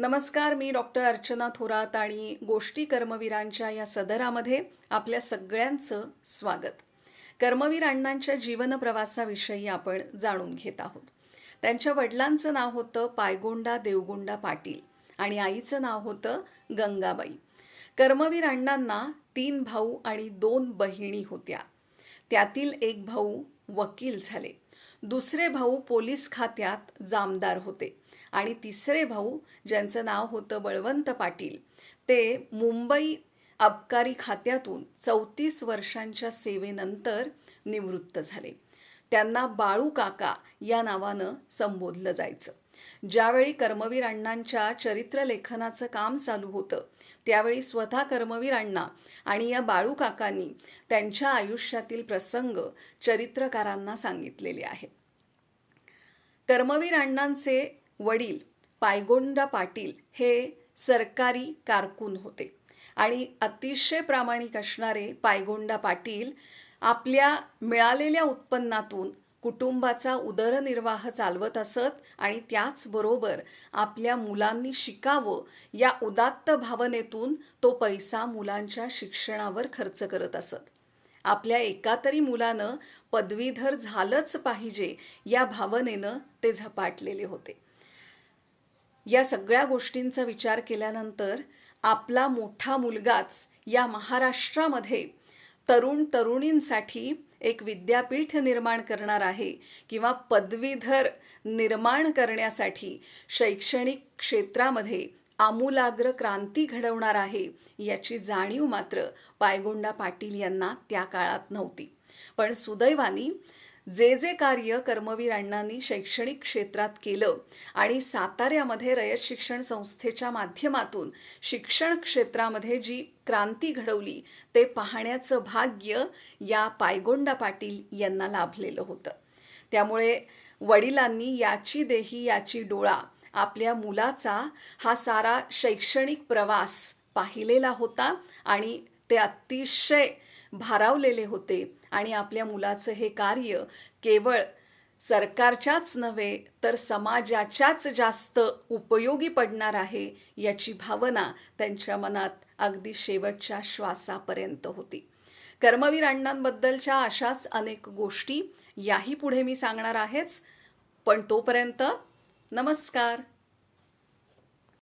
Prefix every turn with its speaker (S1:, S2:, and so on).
S1: नमस्कार मी डॉक्टर अर्चना थोरात आणि गोष्टी कर्मवीरांच्या या सदरामध्ये आपल्या सगळ्यांचं स्वागत. कर्मवीर अण्णांच्या जीवन प्रवासाविषयी आपण जाणून घेत आहोत. त्यांच्या वडिलांचं नाव होतं पायगोंडा देवगोंडा पाटील आणि आईचं नाव होतं गंगाबाई. कर्मवीर अण्णांना तीन भाऊ आणि दोन बहिणी होत्या. त्यातील एक भाऊ वकील झाले. दुसरे भाऊ पोलीस खात्यात जामदार होते. आणि तिसरे भाऊ ज्यांचं नाव होतं बळवंत पाटील ते मुंबई अबकारी खात्यातून चौतीस वर्षांच्या सेवेनंतर निवृत्त झाले. त्यांना बाळू काका या नावानं संबोधलं जायचं. ज्यावेळी कर्मवीर अण्णांच्या चरित्रलेखनाचं काम चालू होतं त्यावेळी स्वतः कर्मवीर अण्णा आणि या बाळू काकांनी त्यांच्या आयुष्यातील प्रसंग चरित्रकारांना सांगितलेले आहेत. कर्मवीर अण्णांचे वडील पायगोंडा पाटील हे सरकारी कारकून होते आणि अतिशय प्रामाणिक असणारे पायगोंडा पाटील आपल्या मिळालेल्या उत्पन्नातून कुटुंबाचा उदरनिर्वाह चालवत असत आणि त्याचबरोबर आपल्या मुलांनी शिकावं या उदात्त भावनेतून तो पैसा मुलांच्या शिक्षणावर खर्च करत असत. आपल्या एका तरी मुलानं पदवीधर झालंच पाहिजे या भावनेनं ते झपाटलेले होते. या सगळ्या गोष्टींचा विचार केल्यानंतर आपला मोठा मुलगाच या महाराष्ट्रामध्ये तरुण तरुणींसाठी एक विद्यापीठ निर्माण करणार आहे किंवा पदवीधर निर्माण करण्यासाठी शैक्षणिक क्षेत्रामध्ये आमूलाग्र क्रांती घडवणार आहे याची जाणीव मात्र पायगोंडा पाटील यांना त्या काळात नव्हती. पण सुदैवानी जे जे कार्य कर्मवीर अण्णांनी शैक्षणिक क्षेत्रात केलं आणि साताऱ्यामध्ये रयत शिक्षण संस्थेच्या माध्यमातून शिक्षण क्षेत्रामध्ये जी क्रांती घडवली ते पाहण्याचं भाग्य या पायगोंडा पाटील यांना लाभलेलं होतं. त्यामुळे वडिलांनी याची देही याची डोळा आपल्या मुलाचा हा सारा शैक्षणिक प्रवास पाहिलेला होता आणि ते अतिशय भारावलेले होते आणि आपल्या मुलाचं हे कार्य केवळ सरकारच्याच नव्हे तर समाजाच्याच जास्त उपयोगी पडणार आहे याची भावना त्यांच्या मनात अगदी शेवटच्या श्वासापर्यंत होती. कर्मवीर अण्णांबद्दलच्या अशाच अनेक गोष्टी याही पुढे मी सांगणार आहेच. पण तोपर्यंत नमस्कार.